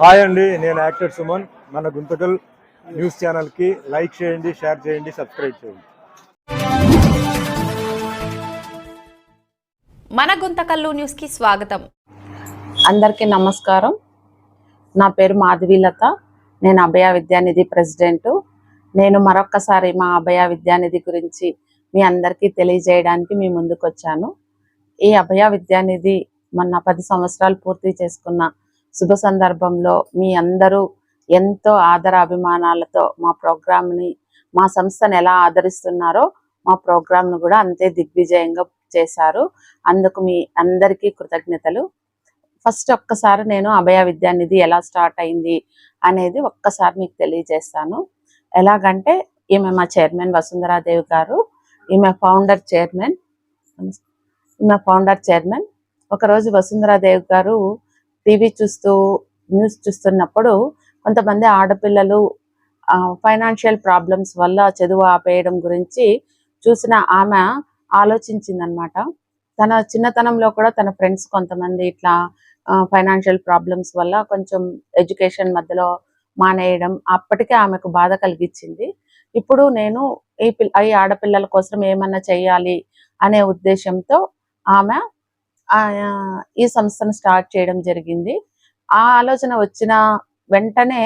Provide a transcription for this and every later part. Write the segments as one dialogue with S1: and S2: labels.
S1: Hi అండి నేను actor Suman. మన గుంతకల్ న్యూస్ ఛానల్కి లైక్ చేయండి షేర్ చేయండి సబ్స్క్రైబ్ చేయండి.
S2: మన గుంతకల్లు న్యూస్కి స్వాగతం.
S3: అందరికీ నమస్కారం. నా పేరు మాధవీలత. నేను అభయ విద్యానిధి ప్రెసిడెంట్. నేను మరొక్కసారి మా అభయ విద్యానిధి గురించి మీ అందరికీ తెలియజేయడానికి మీ ముందుకు వచ్చాను ఈ అభయ విద్యానిధి మొన్న పది సంవత్సరాలు పూర్తి చేసుకున్న శుభ సందర్భంలో మీ అందరూ ఎంతో ఆదర అభిమానాలతో మా ప్రోగ్రామ్ని మా సంస్థను ఎలా ఆదరిస్తున్నారో మా ప్రోగ్రామ్ను కూడా అంతే దిగ్విజయంగా చేశారు. అందుకు మీ అందరికీ కృతజ్ఞతలు. ఫస్ట్ ఒక్కసారి నేను అభయ విద్యానిధి ఎలా స్టార్ట్ అయింది అనేది ఒక్కసారి మీకు తెలియజేస్తాను. ఎలాగంటే ఈమె మా చైర్మన్ వసుంధరాదేవి గారు ఈమె ఫౌండర్ చైర్మన్ ఈమె ఫౌండర్ చైర్మన్. ఒకరోజు వసుంధరాదేవి గారు టీవీ చూస్తూ న్యూస్ చూస్తున్నప్పుడు కొంతమంది ఆడపిల్లలు ఫైనాన్షియల్ ప్రాబ్లమ్స్ వల్ల చదువు ఆపేయడం గురించి చూసిన ఆమె ఆలోచించిందనమాట. తన చిన్నతనంలో కూడా తన ఫ్రెండ్స్ కొంతమంది ఇట్లా ఫైనాన్షియల్ ప్రాబ్లమ్స్ వల్ల కొంచెం ఎడ్యుకేషన్ మధ్యలో మానేయడం అప్పటికే ఆమెకు బాధ కలిగించింది. ఇప్పుడు నేను ఈ పిల్ల ఈ ఆడపిల్లల కోసం ఏమన్నా చేయాలి అనే ఉద్దేశంతో ఆమె ఈ సంస్థను స్టార్ట్ చేయడం జరిగింది. ఆ ఆలోచన వచ్చిన వెంటనే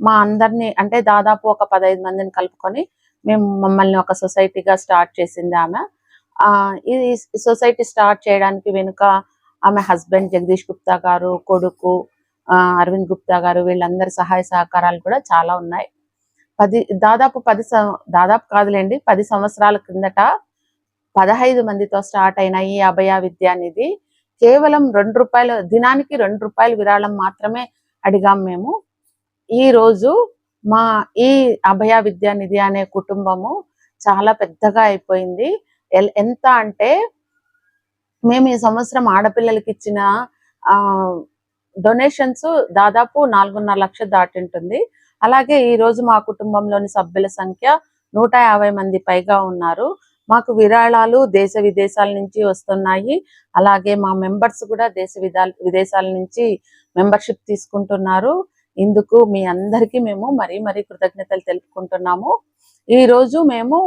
S3: మా అందరినీ అంటే దాదాపు ఒక పదహైదు మందిని కలుపుకొని మేము మమ్మల్ని ఒక సొసైటీగా స్టార్ట్ చేసింది ఆమె. ఆ ఈ సొసైటీ స్టార్ట్ చేయడానికి వెనుక ఆమె హస్బెండ్ జగదీష్ గుప్తా గారు కొడుకు ఆ, అరవింద్ గుప్తా గారు వీళ్ళందరి సహాయ సహకారాలు కూడా చాలా ఉన్నాయి. పది దాదాపు పది దాదాపు కాదులేండి పది సంవత్సరాల కిందట పదహైదు మందితో స్టార్ట్ అయిన ఈ అభయ విద్యానిధి కేవలం రెండు రూపాయలు దినానికి రెండు రూపాయలు విరాళం మాత్రమే అడిగాం మేము. ఈ రోజు మా ఈ అభయ విద్యానిధి అనే కుటుంబము చాలా పెద్దగా అయిపోయింది. ఎల్- ఎంత అంటే మేము ఈ సంవత్సరం ఆడపిల్లలకి ఇచ్చిన ఆ డొనేషన్స్ దాదాపు నాలుగున్నర లక్షలు దాటింటుంది. అలాగే ఈ రోజు మా కుటుంబంలోని సభ్యుల సంఖ్య నూట యాభై మంది పైగా ఉన్నారు. మాకు విరాళాలు దేశ విదేశాల నుంచి వస్తున్నాయి. అలాగే మా మెంబర్స్ కూడా దేశ విదేశాల నుంచి మెంబర్షిప్ తీసుకుంటున్నారు. ఇందుకు మీ అందరికీ మేము మరీ మరీ కృతజ్ఞతలు తెలుపుకుంటున్నాము. ఈ రోజు మేము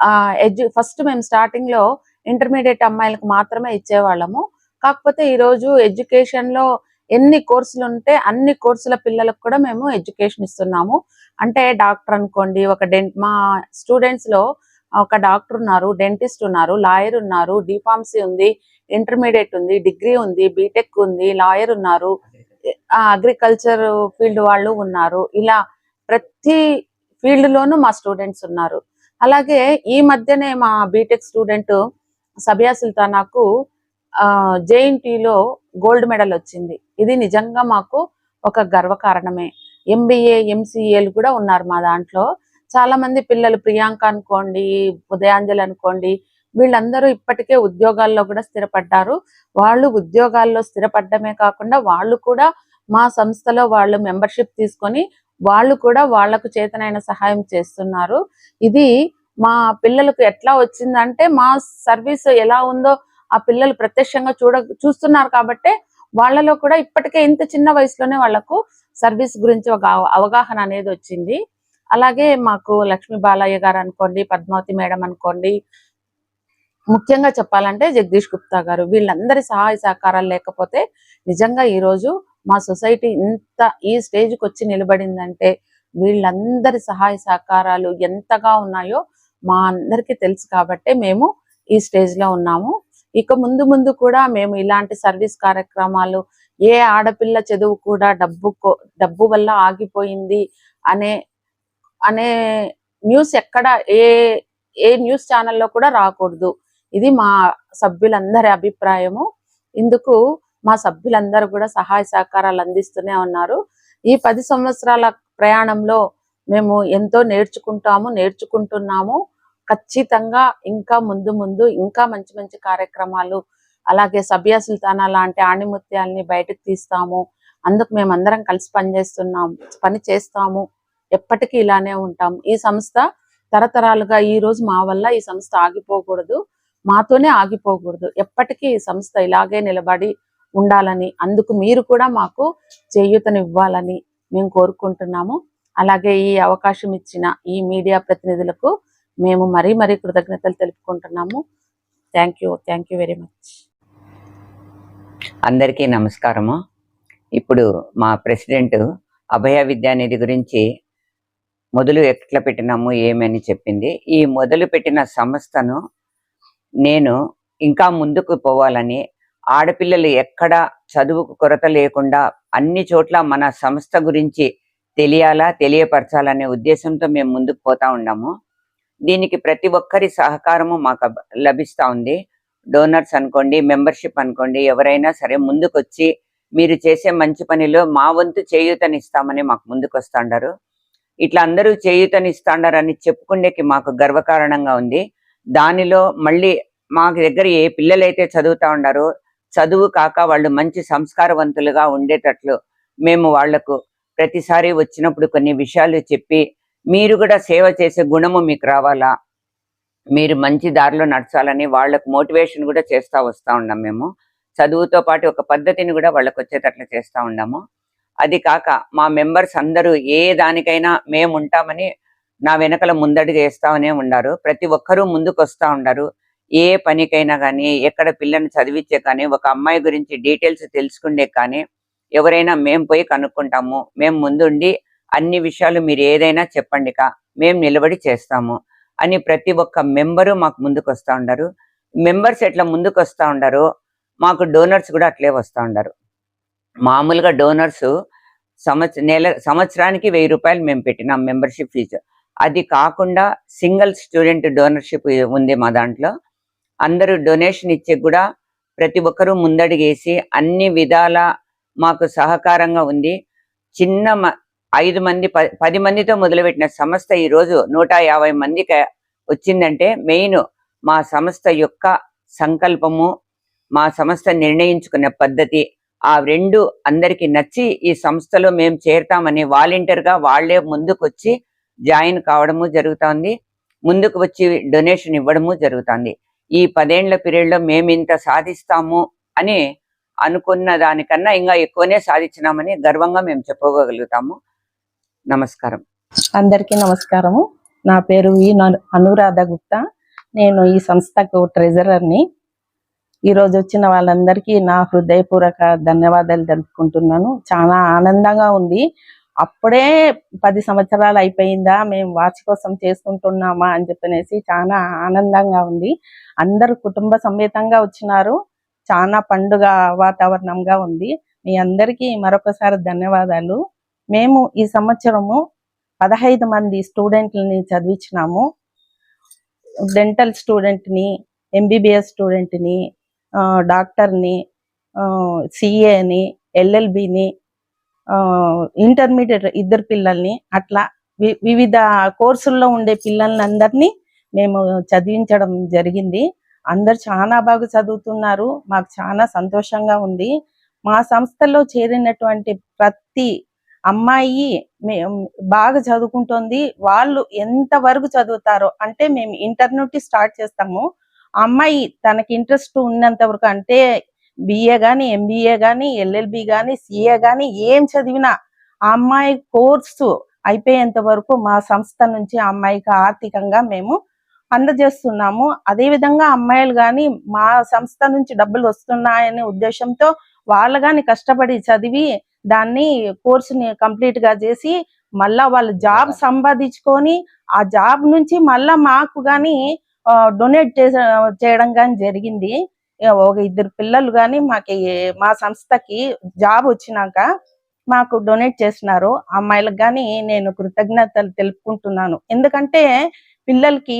S3: ఆ ఎడ్యు ఫస్ట్ మేము స్టార్టింగ్లో ఇంటర్మీడియట్ అమ్మాయిలకు మాత్రమే ఇచ్చేవాళ్ళము. కాకపోతే ఈ రోజు ఎడ్యుకేషన్లో ఎన్ని కోర్సులు ఉంటే అన్ని కోర్సుల పిల్లలకు కూడా మేము ఎడ్యుకేషన్ ఇస్తున్నాము. అంటే డాక్టర్ అనుకోండి ఒక డెంట్ మా స్టూడెంట్స్లో ఒక డాక్టర్ ఉన్నారు డెంటిస్ట్ ఉన్నారు లాయర్ ఉన్నారు డిఫార్మసీ ఉంది ఇంటర్మీడియట్ ఉంది డిగ్రీ ఉంది బీటెక్ ఉంది లాయర్ ఉన్నారు అగ్రికల్చర్ ఫీల్డ్ వాళ్ళు ఉన్నారు. ఇలా ప్రతి ఫీల్డ్ లోనూ మా స్టూడెంట్స్ ఉన్నారు. అలాగే ఈ మధ్యనే మా బీటెక్ స్టూడెంట్ సబియా సుల్తానాకు జేఎన్టీలో గోల్డ్ మెడల్ వచ్చింది. ఇది నిజంగా మాకు ఒక గర్వకారణమే. ఎంబీఏ ఎంసీఏలు కూడా ఉన్నారు మా దాంట్లో. చాలా మంది పిల్లలు ప్రియాంక అనుకోండి ఉదయాంజలి అనుకోండి వీళ్ళందరూ ఇప్పటికే ఉద్యోగాల్లో కూడా స్థిరపడ్డారు. వాళ్ళు ఉద్యోగాల్లో స్థిరపడ్డమే కాకుండా వాళ్ళు కూడా మా సంస్థలో వాళ్ళు మెంబర్షిప్ తీసుకొని వాళ్ళు కూడా వాళ్ళకు చేతనైన సహాయం చేస్తున్నారు. ఇది మా పిల్లలకు ఎట్లా వచ్చిందంటే మా సర్వీస్ ఎలా ఉందో ఆ పిల్లలు ప్రత్యక్షంగా చూడ చూస్తున్నారు కాబట్టే వాళ్ళలో కూడా ఇప్పటికే ఇంత చిన్న వయసులోనే వాళ్ళకు సర్వీస్ గురించి ఒక అవ- అవగాహన అనేది వచ్చింది. అలాగే మాకు లక్ష్మీ బాలయ్య గారు అనుకోండి పద్మావతి మేడం అనుకోండి ముఖ్యంగా చెప్పాలంటే జగదీష్ గుప్తా గారు. వీళ్ళందరి సహాయ సహకారాలు లేకపోతే నిజంగా ఈరోజు మా సొసైటీ ఇంత ఈ స్టేజ్కి వచ్చి నిలబడిందంటే వీళ్ళందరి సహాయ సహకారాలు ఎంతగా ఉన్నాయో మా అందరికీ తెలుసు కాబట్టే మేము ఈ స్టేజ్లో ఉన్నాము. ఇక ముందు ముందు కూడా మేము ఇలాంటి సర్వీస్ కార్యక్రమాలు ఏ ఆడపిల్ల చదువు కూడా డబ్బు డబ్బు వల్ల ఆగిపోయింది అనే అనే న్యూస్ ఎక్కడ ఏ ఏ న్యూస్ ఛానల్లో కూడా రాకూడదు. ఇది మా సభ్యులందరి అభిప్రాయము. ఇందుకు మా సభ్యులందరూ కూడా సహాయ సహకారాలు అందిస్తూనే ఉన్నారు. ఈ పది సంవత్సరాల ప్రయాణంలో మేము ఎంతో నేర్చుకుంటాము నేర్చుకుంటున్నాము. ఖచ్చితంగా ఇంకా ముందు ముందు ఇంకా మంచి మంచి కార్యక్రమాలు అలాగే సబియా సుల్తానా లాంటి ఆణిముత్యాల్ని బయటకు తీస్తాము. అందుకు మేమందరం కలిసి పనిచేస్తున్నాము పని చేస్తాము. ఎప్పటికీ ఇలానే ఉంటాం. ఈ సంస్థ తరతరాలుగా ఈ రోజు మా వల్ల ఈ సంస్థ ఆగిపోకూడదు. మాతోనే ఆగిపోకూడదు. ఎప్పటికీ ఈ సంస్థ ఇలాగే నిలబడి ఉండాలని అందుకు మీరు కూడా మాకు చేయూతను ఇవ్వాలని మేము కోరుకుంటున్నాము. అలాగే ఈ అవకాశం ఇచ్చిన ఈ మీడియా ప్రతినిధులకు మేము మరీ మరీ కృతజ్ఞతలు తెలుపుకుంటున్నాము. Thank you thank you very much.
S4: అందరికీ నమస్కారము. ఇప్పుడు మా ప్రెసిడెంట్ అభయ విద్యానిధి గురించి మొదలు ఎట్లా పెట్టినాము ఏమని చెప్పింది. ఈ మొదలు పెట్టిన సంస్థను నేను ఇంకా ముందుకు పోవాలని ఆడపిల్లలు ఎక్కడ చదువుకు కొరత లేకుండా అన్ని చోట్ల మన సంస్థ గురించి తెలియాలా తెలియపరచాలనే ఉద్దేశంతో మేము ముందుకు పోతా ఉన్నాము. దీనికి ప్రతి ఒక్కరి సహకారము మాకు లభిస్తూ ఉంది. డోనర్స్ అనుకోండి మెంబర్షిప్ అనుకోండి ఎవరైనా సరే ముందుకొచ్చి మీరు చేసే మంచి పనిలో మా వంతు చేయూతనిస్తామని మాకు ముందుకు వస్తుండారు ఇట్లా అందరూ చేయూతనిస్తాండారని చెప్పుకునేకి మాకు గర్వకారణంగా ఉంది. దానిలో మళ్ళీ మా దగ్గర ఏ పిల్లలైతే చదువుతా ఉండారో చదువు కాక వాళ్ళు మంచి సంస్కారవంతులుగా ఉండేటట్లు మేము వాళ్ళకు ప్రతిసారి వచ్చినప్పుడు కొన్ని విషయాలు చెప్పి మీరు కూడా సేవ చేసే గుణము మీకు రావాలా? మీరు మంచి దారిలో నడచాలని వాళ్ళకు మోటివేషన్ కూడా చేస్తూ వస్తా ఉన్నాం మేము. చదువుతో పాటు ఒక పద్ధతిని కూడా వాళ్ళకు వచ్చేటట్లు చేస్తా ఉన్నాము. అది కాక మా మెంబర్స్ అందరూ ఏ దానికైనా మేము ఉంటామని నా వెనకల ముందడుగు వేస్తామనే ఉన్నారు ప్రతి ఒక్కరూ ముందుకు వస్తా ఉన్నారు ఏ పనికైనా కానీ ఎక్కడ పిల్లని చదివించే కానీ ఒక అమ్మాయి గురించి డీటెయిల్స్ తెలుసుకుండే కానీ ఎవరైనా మేము పోయి కనుక్కుంటాము. మేము ముందుండి అన్ని విషయాలు మీరు ఏదైనా చెప్పండి కా మేము నిలబడి చేస్తాము అని ప్రతి ఒక్క మెంబరు మాకు ముందుకు వస్తూ ఉండరు. మెంబర్స్ ఎట్లా ముందుకు వస్తూ ఉండారో మాకు డోనర్స్ కూడా అట్లే వస్తూ ఉండరు. మామూలుగా డోనర్స్ సంవత్సర నెల సంవత్సరానికి వెయ్యి రూపాయలు మేము పెట్టినాం మెంబర్షిప్ ఫీజు. అది కాకుండా సింగిల్ స్టూడెంట్ డోనర్షిప్ ఉంది మా దాంట్లో. అందరూ డొనేషన్ ఇచ్చే కూడా ప్రతి ఒక్కరూ ముందడిగేసి అన్ని విధాల మాకు సహకారంగా ఉంది. చిన్న మ- ఐదు మంది ప- పది మందితో మొదలుపెట్టిన సంస్థ ఈరోజు నూట యాభై మందికి వచ్చిందంటే మెయిన్ మా సంస్థ యొక్క సంకల్పము మా సంస్థ నిర్ణయించుకున్న పద్ధతి ఆ రెండు అందరికి నచ్చి ఈ సంస్థలో మేము చేరతామని వాలంటీర్గా వాళ్ళే ముందుకు వచ్చి జాయిన్ కావడము జరుగుతోంది. ముందుకు వచ్చి డొనేషన్ ఇవ్వడము జరుగుతుంది. ఈ పదేండ్ల పీరియడ్లో మేము ఇంత సాధిస్తాము అని అనుకున్న దానికన్నా ఇంకా ఎక్కువనే సాధించినామని గర్వంగా మేము చెప్పుకోగలుగుతాము. నమస్కారం.
S5: అందరికీ నమస్కారము. నా పేరు వి న- అనురాధ గుప్తా. నేను ఈ సంస్థకు ట్రెజరర్ని. ఈరోజు వచ్చిన వాళ్ళందరికీ నా హృదయపూర్వక ధన్యవాదాలు తెలుపుకుంటున్నాను. చాలా ఆనందంగా ఉంది. అప్పుడే పది సంవత్సరాలు అయిపోయిందా మేము వార్షికోత్సవం చేసుకుంటున్నామా అని చెప్పనేసి చాలా ఆనందంగా ఉంది. అందరూ కుటుంబ సమేతంగా వచ్చినారు. చాలా పండుగ వాతావరణంగా ఉంది. మీ అందరికీ మరొకసారి ధన్యవాదాలు. మేము ఈ సంవత్సరము పదహైదు మంది స్టూడెంట్లని చదివించినాము. డెంటల్ స్టూడెంట్ని ఎంబీబీఎస్ స్టూడెంట్ని డాక్టర్ని సిఏని ఎల్ఎల్బిని ఇంటర్మీడియట్ ఇద్దరు పిల్లల్ని అట్లా వి- వివిధ కోర్సుల్లో ఉండే పిల్లలందరినీ మేము చదివించడం జరిగింది. అందరు చాలా బాగా చదువుతున్నారు. మాకు చాలా సంతోషంగా ఉంది. మా సంస్థలో చేరినటువంటి ప్రతి అమ్మాయి మే- బాగా చదువుకుంటుంది. వాళ్ళు ఎంత వరకు చదువుతారో అంటే మేము ఇంటర్ నుండి స్టార్ట్ చేస్తాము. అమ్మాయి తనకి ఇంట్రెస్ట్ ఉన్నంత వరకు అంటే బిఏ గాని ఎంబీఏ గాని ఎల్ఎల్బి గాని సిఏ గాని ఏం చదివినా ఆ అమ్మాయి కోర్సు అయిపోయేంత వరకు మా సంస్థ నుంచి అమ్మాయికి ఆర్థికంగా మేము అందజేస్తున్నాము. అదే విధంగా అమ్మాయిలు గాని మా సంస్థ నుంచి డబ్బులు వస్తున్నాయనే ఉద్దేశంతో వాళ్ళు గాని కష్టపడి చదివి దాన్ని కోర్సుని కంప్లీట్గా చేసి మళ్ళా వాళ్ళు జాబ్ సంపాదించుకొని ఆ జాబ్ నుంచి మళ్ళా మాకు గాని డొనేట్ చేయడం కానీ జరిగింది. ఒక ఇద్దరు పిల్లలు గాని మాకి మా సంస్థకి జాబ్ వచ్చినాక మాకు డొనేట్ చేసినారు అమ్మాయిలకు కానీ నేను కృతజ్ఞతలు తెలుపుకుంటున్నాను. ఎందుకంటే పిల్లలకి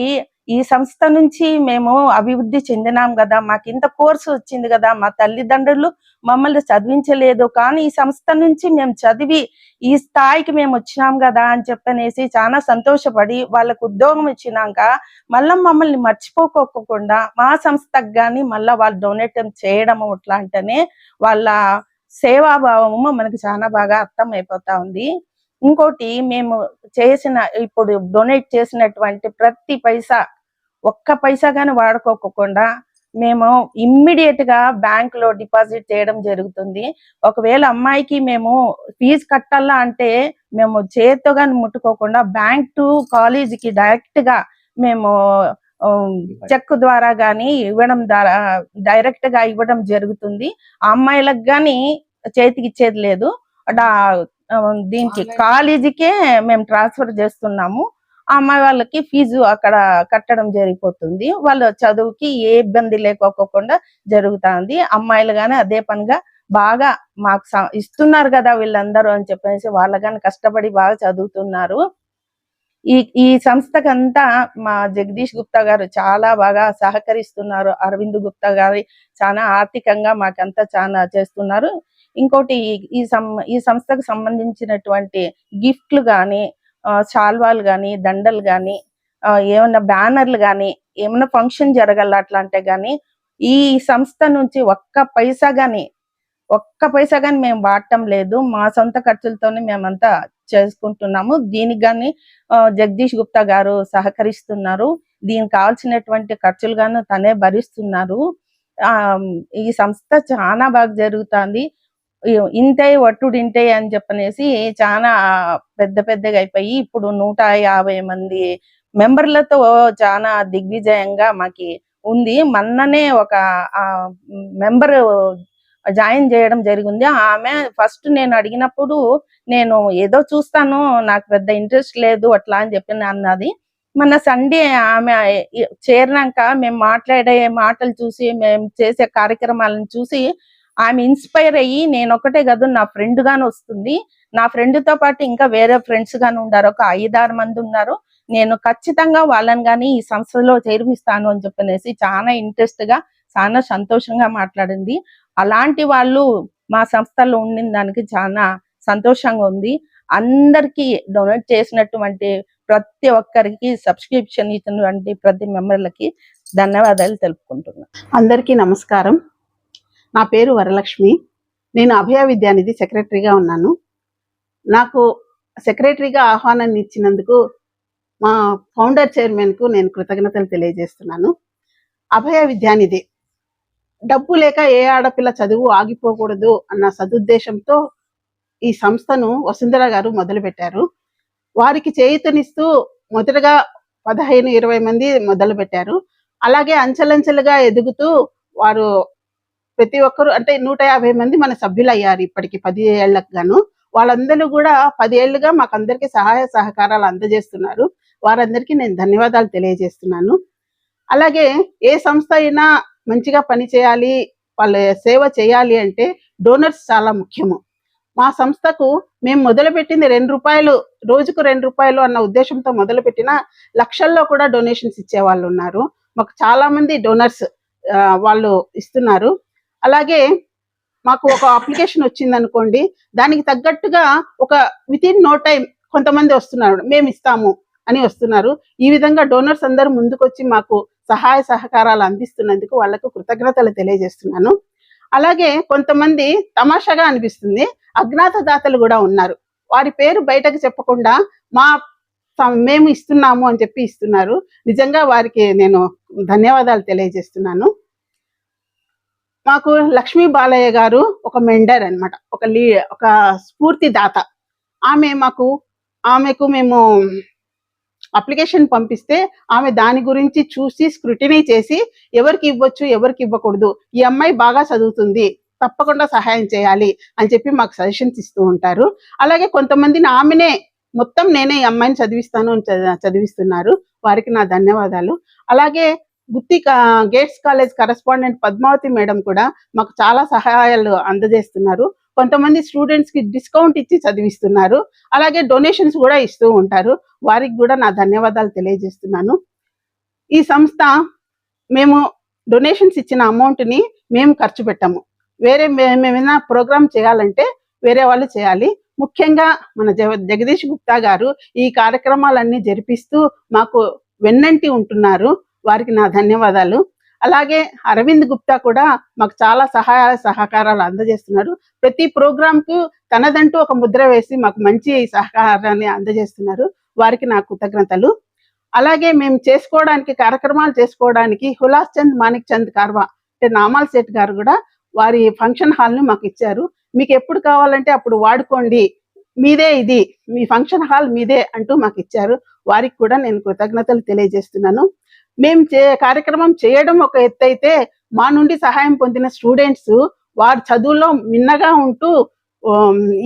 S5: ఈ సంస్థ నుంచి మేము అభివృద్ధి చెందినాం కదా మాకు ఇంత కోర్సు వచ్చింది కదా మా తల్లిదండ్రులు మమ్మల్ని చదివించలేదు కానీ ఈ సంస్థ నుంచి మేము చదివి ఈ స్థాయికి మేము వచ్చినాం కదా అని చెప్పనేసి చాలా సంతోషపడి వాళ్ళకు ఉద్యోగం ఇచ్చినాక మళ్ళీ మమ్మల్ని మర్చిపోకోకుండా మా సంస్థకు కానీ మళ్ళీ వాళ్ళు డొనేట్ చేయడం అట్లా అంటేనే వాళ్ళ సేవాభావము మనకు చాలా బాగా అర్థం అయిపోతా ఉంది. ఇంకోటి మేము చేసిన ఇప్పుడు డొనేట్ చేసినటువంటి ప్రతి పైసా ఒక్క పైసా కానీ వాడుకోకుండా మేము ఇమ్మీడియట్గా బ్యాంక్లో డిపాజిట్ చేయడం జరుగుతుంది. ఒకవేళ అమ్మాయికి మేము ఫీజు కట్టాలా అంటే మేము చేతితో కానీ ముట్టుకోకుండా బ్యాంక్ టు కాలేజీకి డైరెక్ట్గా మేము చెక్ ద్వారా గాని ఇవ్వడం ద్వారా డైరెక్ట్గా ఇవ్వడం జరుగుతుంది. ఆ అమ్మాయిలకు గాని చేతికి ఇచ్చేది లేదు. దీనికి కాలేజీకే మేము ట్రాన్స్ఫర్ చేస్తున్నాము. ఆ అమ్మాయి వాళ్ళకి ఫీజు అక్కడ కట్టడం జరిగిపోతుంది. వాళ్ళ చదువుకి ఏ ఇబ్బంది లేకోకుండా జరుగుతుంది. అమ్మాయిలు గాని అదే పనిగా బాగా మాకు ఇస్తున్నారు కదా వీళ్ళందరూ అని చెప్పేసి వాళ్ళ కానీ కష్టపడి బాగా చదువుతున్నారు. ఈ ఈ సంస్థకంతా మా జగదీష్ గుప్తా గారు చాలా బాగా సహకరిస్తున్నారు. అరవింద్ గుప్తా గారి చాలా ఆర్థికంగా మాకంతా చాలా చేస్తున్నారు. ఇంకోటి ఈ- సం ఈ సంస్థకు సంబంధించినటువంటి గిఫ్ట్లు కానీ శాల్వాలు కానీ దండలు కానీ ఏమైనా బ్యానర్లు గాని ఏమైనా ఫంక్షన్ జరగాల అట్లా అంటే ఈ సంస్థ నుంచి ఒక్క పైసా కానీ ఒక్క పైసా కానీ మేము వాడటం లేదు. మా సొంత ఖర్చులతోనే మేమంతా చేసుకుంటున్నాము. దీనికి గాని జగదీష్ గుప్తా గారు సహకరిస్తున్నారు. దీనికి కావాల్సినటువంటి ఖర్చులు గాను తనే భరిస్తున్నారు. ఆ ఈ సంస్థ చాలా బాగా జరుగుతుంది. ఇంతై వట్టుడు ఇంతే అని చెప్పనేసి చాలా పెద్ద పెద్దగా అయిపోయి ఇప్పుడు నూట యాభై మంది మెంబర్లతో చాలా దిగ్విజయంగా మాకి ఉంది. మొన్ననే ఒక మెంబర్ జాయిన్ చేయడం జరిగింది. ఆమె ఫస్ట్ నేను అడిగినప్పుడు నేను ఏదో చూస్తాను నాకు పెద్ద ఇంట్రెస్ట్ లేదు అట్లా అని చెప్పి అన్నది. మొన్న సండే ఆమె చేరినాక మేము మాట్లాడే మాటలు చూసి మేము చేసే కార్యక్రమాలను చూసి ఆమె ఇన్స్పైర్ అయ్యి నేను ఒకటే కాదు నా ఫ్రెండ్ గానే వస్తుంది. నా ఫ్రెండ్తో పాటు ఇంకా వేరే ఫ్రెండ్స్ గాని ఉన్నారు ఒక ఐదారు మంది ఉన్నారు. నేను ఖచ్చితంగా వాళ్ళని కానీ ఈ సంస్థలో చేర్పిస్తాను అని చెప్పనేసి చాలా ఇంట్రెస్ట్గా చాలా సంతోషంగా మాట్లాడింది. అలాంటి వాళ్ళు మా సంస్థలో ఉండిన దానికి చాలా సంతోషంగా ఉంది. అందరికి డొనేట్ చేసినటువంటి ప్రతి ఒక్కరికి సబ్స్క్రిప్షన్ ఇచ్చినటువంటి ప్రతి మెంబర్లకి ధన్యవాదాలు తెలుపుకుంటున్నాను
S6: అందరికీ నమస్కారం. నా పేరు వరలక్ష్మి. నేను అభయ విద్యానిధి సెక్రటరీగా ఉన్నాను. నాకు సెక్రటరీగా ఆహ్వానాన్ని ఇచ్చినందుకు మా ఫౌండర్ చైర్మన్కు నేను కృతజ్ఞతలు తెలియజేస్తున్నాను. అభయ విద్యానిధి డబ్బు లేక ఏ ఆడపిల్ల చదువు ఆగిపోకూడదు అన్న సదుద్దేశంతో ఈ సంస్థను వసుంధర గారు మొదలుపెట్టారు. వారికి చేయూతనిస్తూ మొదటగా పదహైదు ఇరవై మంది మొదలుపెట్టారు. అలాగే అంచెలంచెలుగా ఎదుగుతూ వారు ప్రతి ఒక్కరు అంటే నూట యాభై మంది మన సభ్యులు అయ్యారు ఇప్పటికి పది ఏళ్ళకు గాను. వాళ్ళందరూ కూడా పది ఏళ్ళుగా అందరికీ సహాయ సహకారాలు అందజేస్తున్నారు. వారందరికీ నేను ధన్యవాదాలు తెలియజేస్తున్నాను. అలాగే ఏ సంస్థ అయినా మంచిగా పని చేయాలి వాళ్ళ సేవ చేయాలి అంటే డోనర్స్ చాలా ముఖ్యము. మా సంస్థకు మేము మొదలుపెట్టింది రెండు రూపాయలు రోజుకు రెండు రూపాయలు అన్న ఉద్దేశంతో మొదలుపెట్టిన లక్షల్లో కూడా డొనేషన్స్ ఇచ్చే వాళ్ళు ఉన్నారు. మాకు చాలా మంది డోనర్స్ వాళ్ళు ఇస్తున్నారు. అలాగే మాకు ఒక అప్లికేషన్ వచ్చింది అనుకోండి దానికి తగ్గట్టుగా ఒక విత్ ఇన్ నో టైం కొంతమంది వస్తున్నారు మేము ఇస్తాము అని వస్తున్నారు. ఈ విధంగా డోనర్స్ అందరూ ముందుకొచ్చి మాకు సహాయ సహకారాలు అందిస్తున్నందుకు వాళ్ళకు కృతజ్ఞతలు తెలియజేస్తున్నాను. అలాగే కొంతమంది తమాషాగా అనిపిస్తుంది అజ్ఞాత దాతలు కూడా ఉన్నారు. వారి పేరు బయటకు చెప్పకుండా మా మేము ఇస్తున్నాము అని చెప్పి ఇస్తున్నారు. నిజంగా వారికి నేను ధన్యవాదాలు తెలియజేస్తున్నాను. మాకు లక్ష్మీ బాలయ్య గారు ఒక మెండర్ అన్నమాట. ఒక లీ ఒక స్ఫూర్తి దాత ఆమె మాకు ఆమెకు మేము అప్లికేషన్ పంపిస్తే ఆమె దాని గురించి చూసి స్క్రూటినీ చేసి ఎవరికి ఇవ్వచ్చు ఎవరికి ఇవ్వకూడదు ఈ అమ్మాయి బాగా చదువుతుంది తప్పకుండా సహాయం చేయాలి అని చెప్పి మాకు సజెషన్స్ ఇస్తూ ఉంటారు. అలాగే కొంతమందిని ఆమెనే మొత్తం నేనే ఈ అమ్మాయిని చదివిస్తాను అని చ- చదివిస్తున్నారు. వారికి నా ధన్యవాదాలు. అలాగే Gutti Gates college correspondent Padmavathi madam కూడా మాకు చాలా సహాయాలు అందజేస్తున్నారు. కొంతమంది స్టూడెంట్స్కి డిస్కౌంట్ ఇచ్చి చదివిస్తున్నారు. అలాగే డొనేషన్స్ కూడా ఇస్తూ ఉంటారు. వారికి కూడా నా ధన్యవాదాలు తెలియజేస్తున్నాను. ఈ సంస్థ మేము డొనేషన్స్ ఇచ్చిన అమౌంట్ని మేము ఖర్చు పెట్టాము. వేరే మేమేమైనా ప్రోగ్రామ్ చేయాలంటే వేరే వాళ్ళు చేయాలి. ముఖ్యంగా మన జగ- జగదీష్ గుప్తా గారు ఈ కార్యక్రమాలన్నీ జరిపిస్తూ మాకు వెన్నంటి ఉంటున్నారు. వారికి నా ధన్యవాదాలు. అలాగే అరవింద్ గుప్తా కూడా మాకు చాలా సహాయ సహకారాలు అందజేస్తున్నారు. ప్రతి ప్రోగ్రాంకు తనదంటూ ఒక ముద్ర వేసి మాకు మంచి సహకారాన్ని అందజేస్తున్నారు. వారికి నా కృతజ్ఞతలు. అలాగే మేము చేసుకోవడానికి కార్యక్రమాలు చేసుకోవడానికి హులాస్ చంద్ మాణిక్ చంద్ కార్వా అంటే నామాల్ సేట్ గారు కూడా వారి ఫంక్షన్ హాల్ని మాకు ఇచ్చారు. మీకు ఎప్పుడు కావాలంటే అప్పుడు వాడుకోండి. మీదే ఇది. మీ ఫంక్షన్ హాల్ మీదే అంటూ మాకు ఇచ్చారు. వారికి కూడా నేను కృతజ్ఞతలు తెలియజేస్తున్నాను. మేము చే కార్యక్రమం చేయడం ఒక ఎత్తు అయితే మా నుండి సహాయం పొందిన స్టూడెంట్స్ వారి చదువులో మిన్నగా ఉంటూ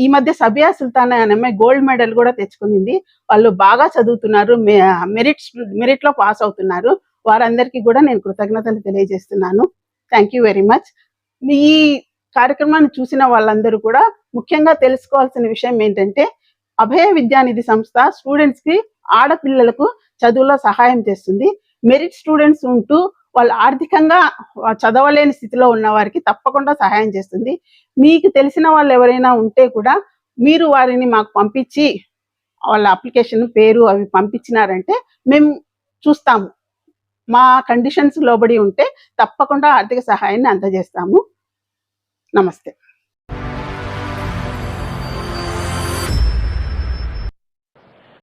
S6: ఈ మధ్య సబియా సుల్తానా అనే అమ్మాయి గోల్డ్ మెడల్ కూడా తెచ్చుకునింది. వాళ్ళు బాగా చదువుతున్నారు మెరిట్ మెరిట్లో పాస్ అవుతున్నారు. వారందరికీ కూడా నేను కృతజ్ఞతలు తెలియజేస్తున్నాను. Thank you very much. మీ ఈ కార్యక్రమాన్ని చూసిన వాళ్ళందరూ కూడా ముఖ్యంగా తెలుసుకోవాల్సిన విషయం ఏంటంటే అభయ విద్యానిధి సంస్థ స్టూడెంట్స్కి ఆడపిల్లలకు చదువులో సహాయం చేస్తుంది. మెరిట్ స్టూడెంట్స్ ఉంటూ వాళ్ళు ఆర్థికంగా చదవలేని స్థితిలో ఉన్న వారికి తప్పకుండా సహాయం చేస్తుంది. మీకు తెలిసిన వాళ్ళు ఎవరైనా ఉంటే కూడా మీరు వారిని మాకు పంపించి వాళ్ళ అప్లికేషన్ పేరు అవి పంపించినారంటే మేము చూస్తాము. మా కండిషన్స్ లోబడి ఉంటే తప్పకుండా ఆర్థిక సహాయాన్ని అందజేస్తాము. నమస్తే.